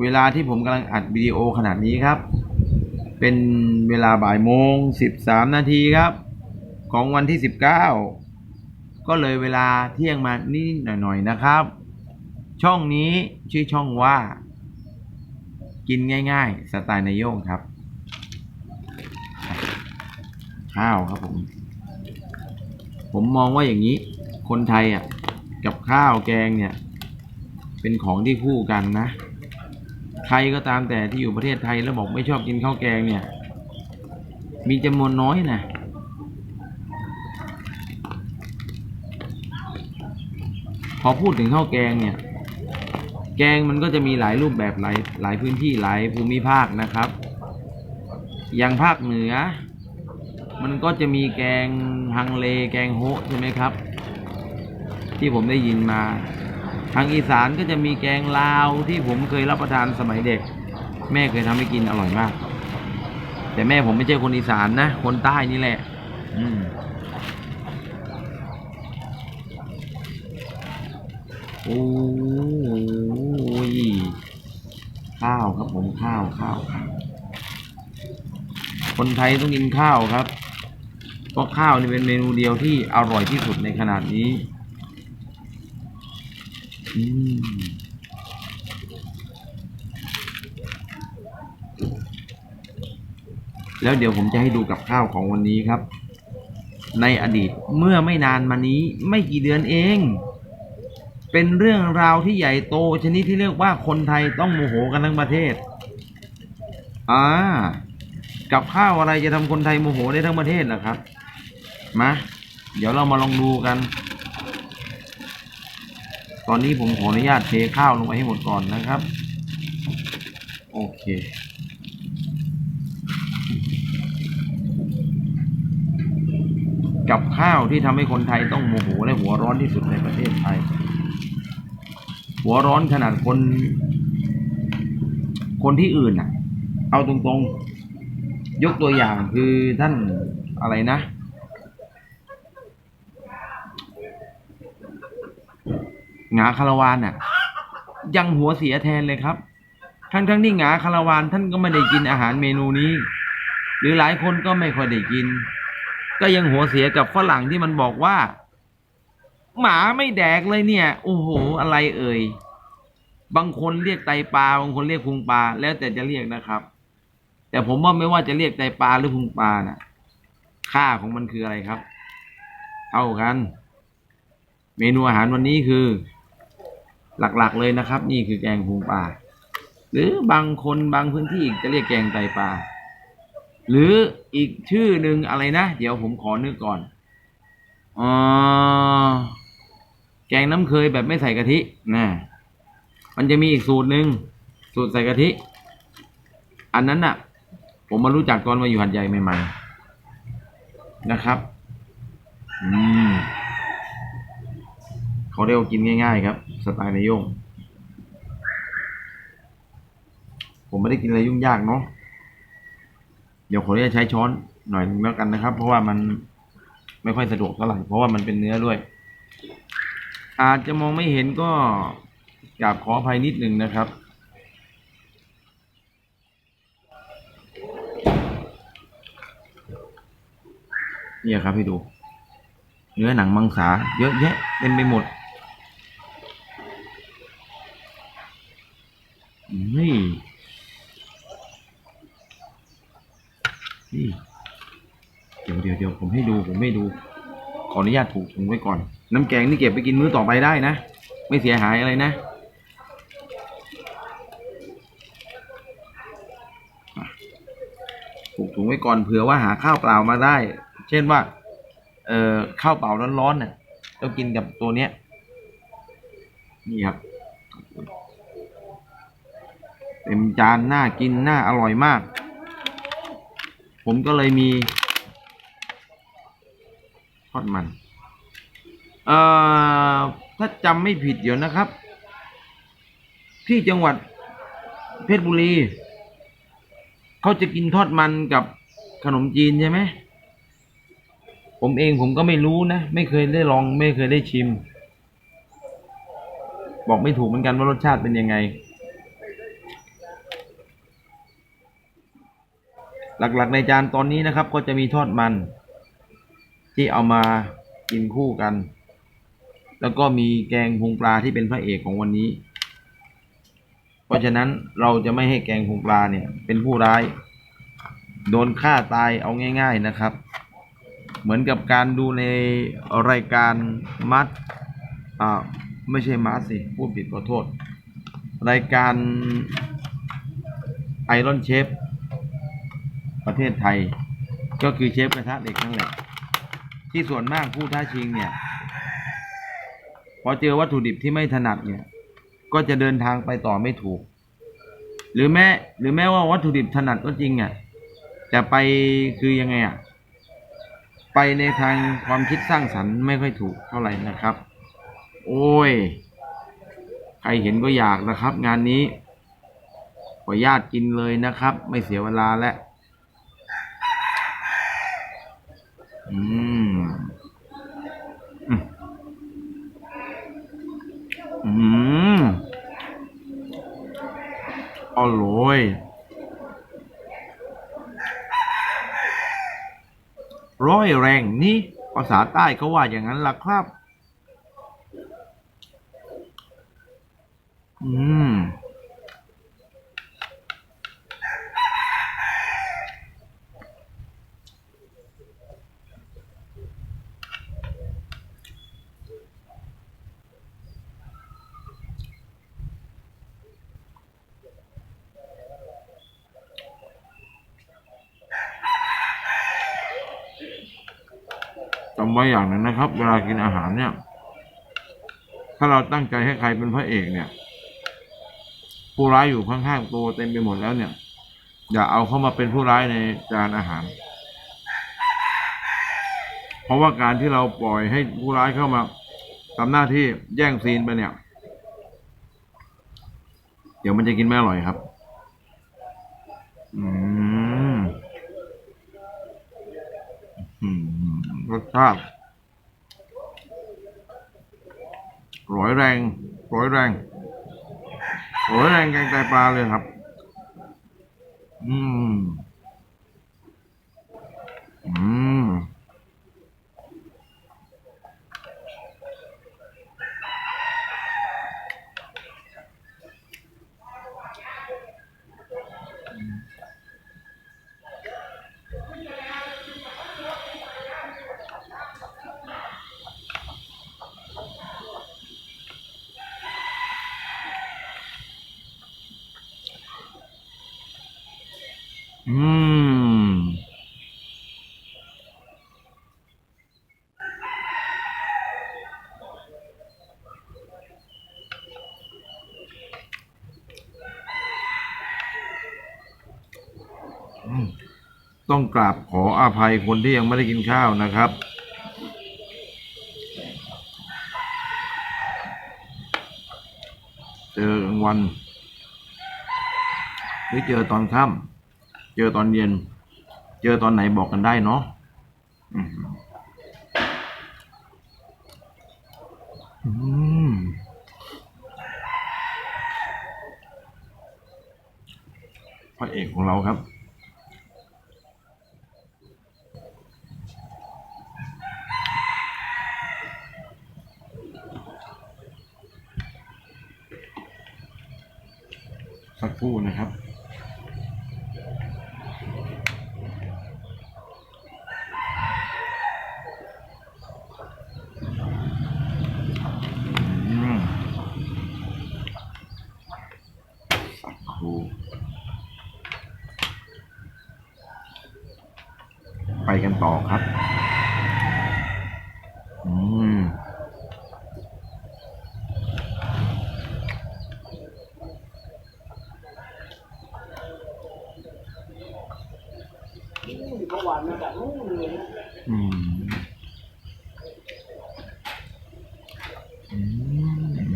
เวลาที่ผมกำลังอัดวิดีโอขนาดนี้ครับ เป็นเวลาบ่ายโมงสิบสามนาทีครับ ของวันที่สิบเก้าก็เลยเวลาเที่ยงมานิดหน่อยๆนะครับ ช่องนี้ชื่อช่องว่า กินง่าย ๆ สไตล์นายโยงครับ ข้าวครับผม ผมมองว่าอย่างนี้ คนไทยอะ กับข้าวแกงเนี่ย เป็นของที่คู่กันนะ ใครก็ตามแต่ที่อยู่ประเทศไทยแล้วบอกไม่ชอบกินข้าวแกงเนี่ย มีจำนวนน้อยนะพอพูดถึงข้าวแกงเนี่ย แกงมันก็จะมีหลายรูปแบบหลายหลายพื้นที่หลายภูมิภาคนะครับ อย่างภาคเหนือ มันก็จะมีแกงฮังเลแกงโฮใช่ไหมครับ ที่ผมได้ยินมา ทางอีสานก็จะมีแกงลาวที่ผมเคยรับประทานสมัยเด็ก แม่เคยทำให้กินอร่อยมาก แต่แม่ผมไม่ใช่คนอีสานนะ คนใต้นี่แหละ อืมโอ้ยข้าวครับผมข้าวข้าวข้าวคนไทยต้องกินข้าวครับเพราะข้าวนี่เป็นเมนูเดียวที่อร่อยที่สุดในขนาดนี้ อืมแล้วเดี๋ยวผมจะให้ดูกับข้าวของวันนี้ครับ ในอดีตเมื่อไม่นานมานี้ไม่กี่เดือนเอง เป็นเรื่องราวที่ใหญ่โตชนิดที่เรียกว่าคนไทยต้องโมโหกันทั้งประเทศอ่ากับข้าวอะไรจะทำคนไทยโมโหได้ทั้งประเทศล่ะครับมาเดี๋ยวเรามาลองดูกัน ตอนนี้ผมขออนุญาตเทข้าวลงไปให้หมดก่อนนะครับ โอเค กับข้าวที่ทำให้คนไทยต้องโมโหและหัวร้อนที่สุดในประเทศไทย หัวร้อนขนาดคน คนที่อื่นอะ เอาตรงๆ ยกตัวอย่างคือท่านอะไรนะ หงาคารวานน่ะ ยังหัวเสียแทนเลยครับทั้งทั้งๆที่หงาคารวานท่านก็ไม่ได้กินอาหารเมนูนี้ หรือหลายคนก็ไม่ค่อยได้กิน ก็ยังหัวเสียกับฝรั่งที่มันบอกว่า หมาไม่แดกเลยเนี่ย โอ้โห อะไรเอ่ยบางคนเรียกไตปลาบางคนเรียกพุงปลาแล้วแต่จะเรียกนะครับ แต่ผมว่าไม่ว่าจะเรียกไตปลาหรือพุงปลาน่ะ ค่าของมันคืออะไรครับ เท่ากัน เมนูอาหารวันนี้คือ หลักๆเลยนะครับ นี่คือแกงพุงปลาหรือบางคนบางพื้นที่อีกจะเรียกแกงไตปลาหรืออีกชื่อหนึ่งอะไรนะ เดี๋ยวผมขอนึกก่อนอ่าแกงน้ำเคยแบบไม่ใส่กะทินะมันจะมีอีกสูตรหนึ่งสูตรใส่กะทิ อันนั้นน่ะ ผมมารู้จักตอนมาอยู่หัดใหญ่ใหม่ๆนะครับ อืมเขาเรียกกินง่าย ๆ ครับ สไตล์นายยง ผมไม่ได้กินอะไรยุ่งยากเนาะ เดี๋ยวขออนุญาตใช้ช้อนหน่อยนึงแล้วกันนะครับ เพราะว่ามันไม่ค่อยสะดวกเท่าไหร่ เพราะว่ามันเป็นเนื้อด้วย อาจจะมองไม่เห็นก็กราบขออภัยนิดนึงนะครับเนี่ยครับให้ดู เนื้อหนังมังสาเยอะแยะเต็มไปหมด นี่นี่เดี๋ยวเดี๋ยวเดี๋ยวผมให้ดูผมให้ดู ขออนุญาตถูกถุงไว้ก่อน น้ำแกงนี่เก็บไปกินมื้อต่อไปได้นะ ไม่เสียหายอะไรนะถูกถุงไว้ก่อนเผื่อว่าหาข้าวเปล่ามาได้ เช่นว่า เอ่อข้าวเปล่าร้อนๆน่ะต้องกินกับตัวเนี้ยนี่ครับ เต็มจานน่ากินน่าอร่อยมาก ผมก็เลยมีทอดมัน เอ่อ ถ้าจำไม่ผิดเดี๋ยวนะครับ ที่จังหวัดเพชรบุรี เขาจะกินทอดมันกับขนมจีนใช่ไหม ผมเองผมก็ไม่รู้นะ ไม่เคยได้ลอง ไม่เคยได้ชิม บอกไม่ถูกเหมือนกันว่ารสชาติเป็นยังไง หลักๆในจานตอนนี้นะครับ ก็จะมีทอดมัน ที่เอามากินคู่กัน แล้วก็มีแกงพุงปลาที่เป็นพระเอกของวันนี้ เพราะฉะนั้นเราจะไม่ให้แกงพุงปลาเนี่ย เป็นผู้ร้าย โดนฆ่าตายเอาง่าย ๆนะครับ เหมือนกับการดูในรายการมัดอ่าไม่ใช่มัดสิพูดผิดขอโทษ รายการไอรอนเชฟ ประเทศไทย ก็คือเชฟกระทะเหล็กนั่นแหละ ที่ส่วนมากผู้ท้าชิงเนี่ย พอเจอวัตถุดิบที่ไม่ถนัดเนี่ย ก็จะเดินทางไปต่อไม่ถูก หรือแม้หรือแม้ว่าวัตถุดิบถนัดก็จริงอะแต่ไปคือยังไงอะไปในทางความคิดสร้างสรรค์ไม่ค่อยถูกเท่าไหร่นะครับ โอ้ย ใครเห็นก็อยากนะครับ งานนี้ขอญาตกินเลยนะครับ ไม่เสียเวลาแล้ว อืม อืมอร่อยร้อยแรงนี่ภาษาใต้เขาว่าอย่างนั้นล่ะครับ อืม จำ ไว้อย่างหนึ่งนะครับ เวลากินอาหารเนี่ย ถ้าเราตั้งใจให้ใครเป็นพระเอกเนี่ย ผู้ร้ายอยู่ข้างๆตัวเต็มไปหมดแล้วเนี่ย อย่าเอาเข้ามาเป็นผู้ร้ายในจานอาหาร เพราะว่าการที่เราปล่อยให้ผู้ร้ายเข้ามาทำหน้าที่แย่งซีนไปเนี่ย เดี๋ยวมันจะกินไม่อร่อยครับ อืม อืม รสชาติร้อยแรงร้อยแรงร้อยแรงแกงไตปลาเลยครับ อืม อืม ต้องกราบขออภัยคนที่ยังไม่ได้กินข้าวนะครับ เจอกลางวันหรือเจอตอนค่ำเจอตอนเย็น เจอตอนไหนบอกกันได้เนาะพระเอกของเราครับ คู่นะครับ อืมสักครู่ไปกันต่อครับ อืม เมื่อวานมาจากนู่นเลยนะ อืม อืม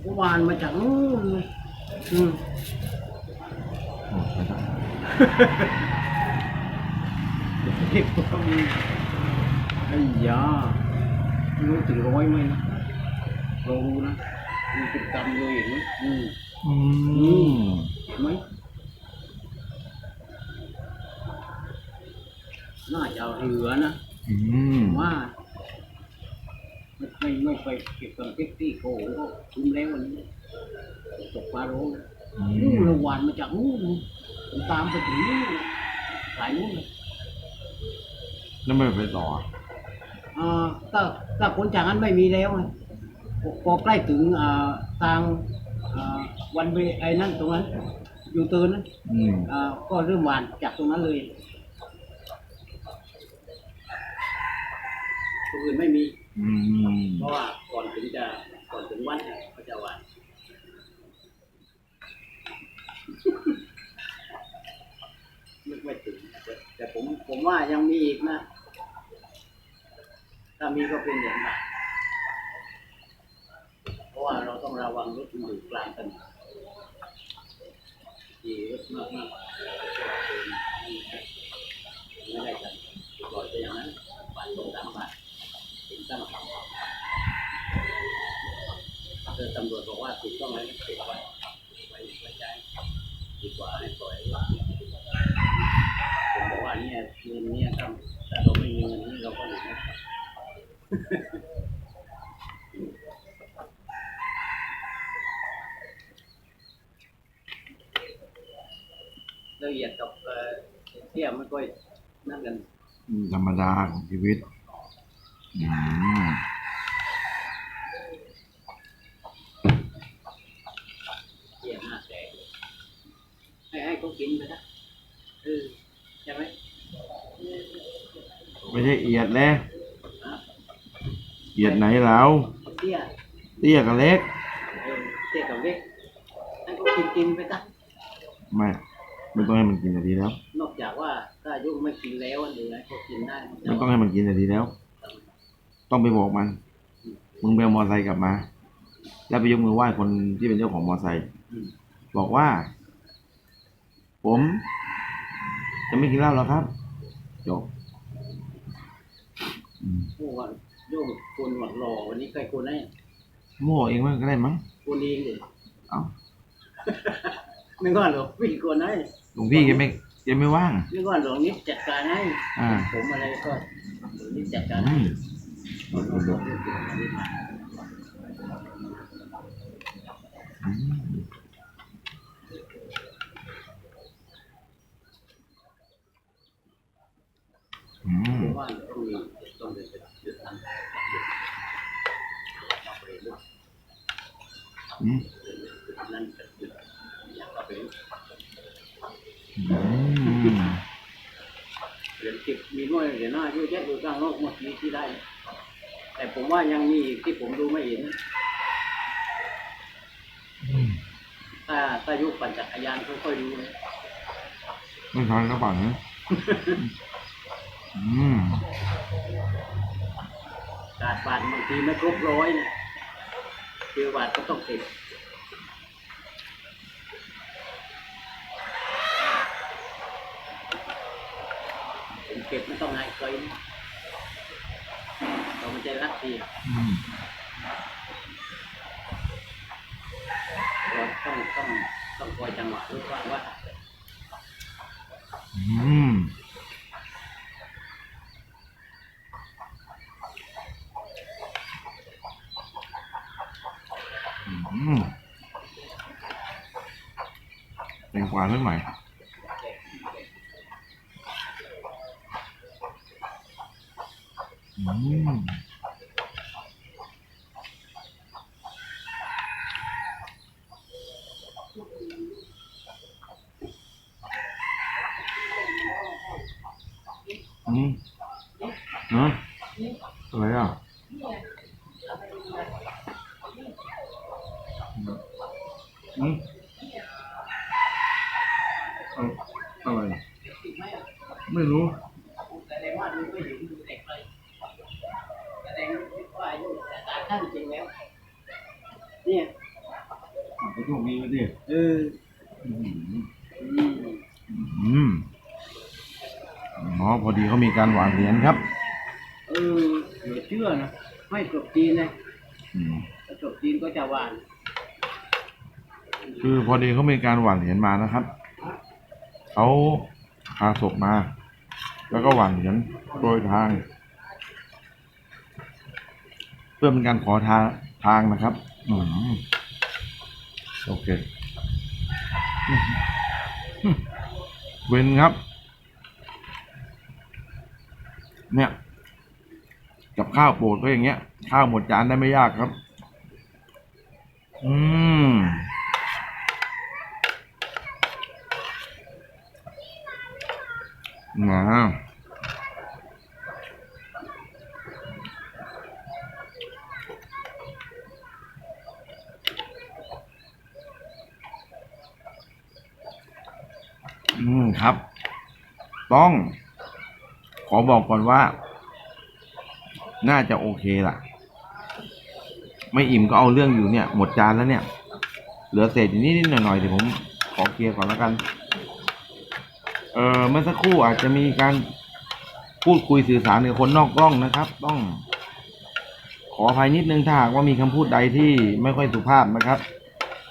เมื่อวานมาจากนู่นเลยอืมโอ้ใช่ครับเด็กก็มีไอ้ยาไม่รู้ถึงร้อยไหมนะเรารู้นะมันเป็นกรรมเลยเห็นไหมอืมอืมเห็นไหมน่าจะเอาให้เหลือนะอืมว่า ไม่ไม่ไม่ไปเก็บกับเก็บที่โกงก็คุ้มแล้ววันนี้ตกปลาโรงนู่นระหวานมาจากนู่นผมตามไปถึงนู่นสายนู่นเลยแล้วไม่ไปต่ออ่าถ้าถ้าคนจากนั้นไม่มีแล้วไงพอพอใกล้ถึงอ่าทางอ่าวันเวไอ้นั่นตรงนั้น อยู่เตือนนั้นอืมอ่าก็เริ่มหวานจากตรงนั้นเลยตรงอื่นไม่มี อืมเพราะว่าก่อนถึงจะก่อนถึงวันเนี่ยเขาจะวานนึกไม่ถึงแต่แต่ผมผมว่ายังมีอีกนะ ถ้ามีก็เป็นอย่างนั้นเพราะว่าเราต้องระวังรถมันอยู่กลางถนนขี่รถมากมากไม่ได้กันปล่อยไปอย่างนั้นบาทสองสามบาทถึงตั้งคำเจอตำรวจบอกว่าถูกต้องแล้วเก็บไว้ไว้ไว้ใจดีกว่าให้ปล่อยไว้ผมบอกว่าเนี่ยเงินเนี่ยถ้าถ้าเราไม่มีเงินนี่เราก็อยู่ไม่ได้ ละเอียดกับเอ่อเที่ยไม่ค่อยนั่นกัน ธรรมดาของ ชีวิตอืมเที่ยหน้าแตกเลยให้ให้เขากินไปนะเออใช่ไหมไม่ใช่เอียดเลยอะเอียดไหนแล้วเที่ยเตี้ยกับเล็กเออเที่ยกับเล็กให้เขากินกินไปซะไม่ไม่ต้องให้มันกินนาทีแล้วน อกจากว่าถ้าอายุไม่กินแล้วหรือให้เขากินได้มันจะไม่ต้องให้มันกินนาทีแล้ว ต้องไปบอกมัน มึงไปเอามอไซค์กลับมา แล้วไปยกมือไหว้คนที่เป็นเจ้าของมอไซค์อืมบอกว่า ผม จะไม่กินเหล้าแล้วครับจบอืมโอ้วันโยมคนหวัดหล่อวันนี้ใครคนไหนโม่เองมันก็ได้มั้งคนเองเลยเอ้าไม่ก่อนหรอกพี่คนไหนหลวงพี่แกไม่ แกไม่ว่างไม่ก่อนหรอกนิดจัดการให้อ่า ผมอะไรก็นิดจัดการอืให้มขอโทษขอโทษขอโทษมาอืมอืมผมว่าต้องมีต้องเดินไปเดินทางเอาไปเรื่อยอืม นั่นก็คืออยากเอาไปเรื่อย อืม เหรียญสิบมีน้อยเหรียญห้าเยอะแยะอยู่ข้างนอกหมดมีที่ได้ แต่ผมว่ายังมีอีกที่ผมดูไม่เห็นถ้าถ้ายุคปั่นจักรยานค่อยๆดูนะไม่ทานกระป๋องนะอืมการบาทบางทีไม่ครบร้อยเนะเดียวบาทก็ต้องเก็บผมเก็บไม่ต้องให้ใครนะ เรามันใจรักดีอืมเราต้องต้องต้องคอยจังหวะรู้ว่าว่าอืมอืมแตงกวาเรื่องใหม่ อืมอืมเนอะอะไรอะอืมเอาอะไร ไม่รู้ แสดงว่าดูไม่เห็นดูเด็กเลยแสดงว่าอายุแต่ตา ท่านจริงแล้ว เนี่ยอะก็โชคดีไปดิเอออืมอืมอืมอ๋อพอดีเขามีการหวานเหรียญครับ เออเหลือเชื่อนะไม่จบจีนนะอืมถ้าจบจีนก็จะหวาน คือพอดีเขามีการหว่านเหรียญมานะครับเขาพาศพมา แล้วก็หว่านเหรียญโดยทางเพื่อเป็นการขอทางทางนะครับอโอเค เว้นครับ เนี่ย กับข้าวโปรดก็อย่างเงี้ย ข้าวหมดจานได้ไม่ยากครับ อืม นะครับ ต้อง ขอบอกก่อนว่า น่าจะโอเคล่ะ ไม่อิ่มก็เอาเรื่องอยู่เนี่ย หมดจานแล้วเนี่ย เหลือเศษอยู่นิดๆหน่อยๆเดี๋ยวผมขอเคลียร์ก่อนแล้วกัน เออเมื่อสักครู่อาจจะมีการพูดคุยสื่อสารกับคนนอกกล้องนะครับ ต้อง ขออภัยนิดนึงถ้าหากว่ามีคำพูดใดที่ไม่ค่อยสุภาพนะครับ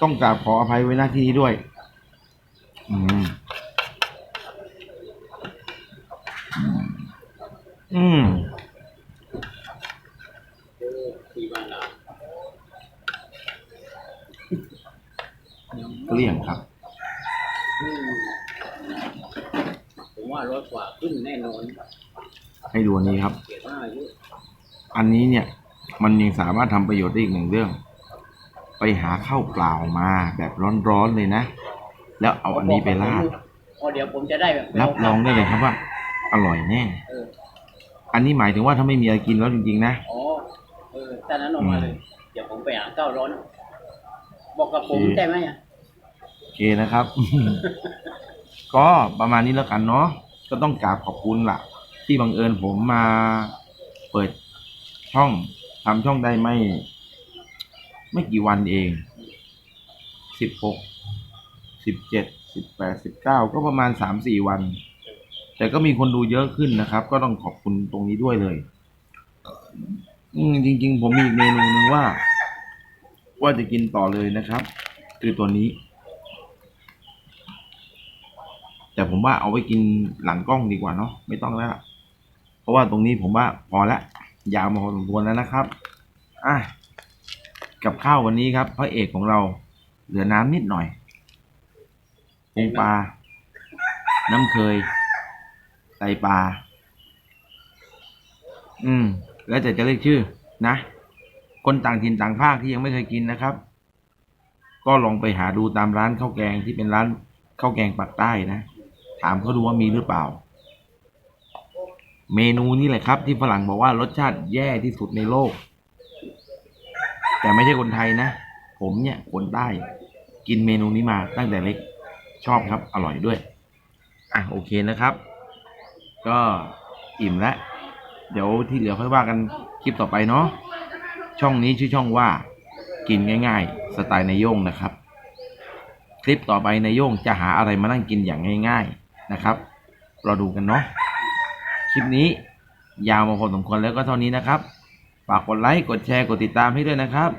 ต้องกราบขออภัยไว้หน้าที่ด้วย อืม อืมที่บ้านเราเกลี้ยงครับอืมผมว่าร้อยกว่าขึ้นแน่นอนให้ดูอันนี้ครับ เกียรติว่าอายุอันนี้เนี่ย มันยังสามารถทำประโยชน์ได้อีกหนึ่งเรื่อง ไปหาข้าวเปล่ามาแบบร้อนๆเลยนะ แล้วเอาอันนี้ไปราดพอเดี๋ยวผมจะได้แบบรับรองได้เลยครับว่า อร่อยแน่ เอ อันนี้หมายถึงว่าถ้าไม่มีอะไรกินแล้วจริงๆนะ อ๋อ เออตอนนั้นออกมาเลย เดี๋ยวผมไปหาข้าวร้อน บอกกับผมโอเค ได้ไหมอะ โอเคนะครับ ก็ประมาณนี้แล้วกันเนาะก็ต้องกราบขอบคุณล่ะที่บังเอิญผมมาเปิดช่องทำช่องได้ไม่ ไม่กี่วันเองสิบหกสิบเจ็ดสิบแปดสิบเก้าก็ประมาณสามสี่วัน แต่ก็มีคนดูเยอะขึ้นนะครับ ก็ต้องขอบคุณตรงนี้ด้วยเลยอืมจริง ๆ ผมมีอีกเมนูหนึงว่า ว่าจะกินต่อเลยนะครับ คือตัวนี้ แต่ผมว่าเอาไว้กินหลังกล้องดีกว่าเนาะไม่ต้องแล้วเพราะว่าตรงนี้ผมว่าพอละยาวมาพอสมควรแล้วนะครับอะกับข้าววันนี้ครับพระเอกของเราเหลือน้ำนิดหน่อยปรุงปลาน้ำเคย ไตปลา อืม แล้วแต่จะเรียกชื่อ นะ คนต่างถิ่นต่างภาคที่ยังไม่เคยกินนะครับ ก็ลองไปหาดูตามร้านข้าวแกงที่เป็นร้านข้าวแกงปากใต้นะ ถามเขาดูว่ามีหรือเปล่า เมนูนี้แหละครับ ที่ฝรั่งบอกว่ารสชาติแย่ที่สุดในโลก แต่ไม่ใช่คนไทยนะ ผมเนี่ยคนใต้ กินเมนูนี้มาตั้งแต่เล็ก ชอบครับ อร่อยด้วย อะ โอเคนะครับ ก็อิ่มแล้วเดี๋ยวที่เหลือค่อยว่ากันคลิปต่อไปเนาะช่องนี้ชื่อช่องว่ากินง่าย ๆ สไตล์นายโย่งนะครับ คลิปต่อไปนายโย่งจะหาอะไรมานั่งกินอย่างง่าย ๆนะครับเราดูกันเนาะคลิปนี้ยาวมาพอสมควรแล้วก็เท่านี้นะครับฝากกดไลค์กดแชร์กดติดตามให้ด้วยนะครับ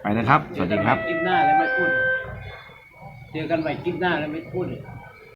ไปนะครับ สวัสดีครับเจอกันใหม่คลิปหน้าแล้วไม่พูด เจอกันใหม่คลิปหน้าแล้วไม่พูดเลย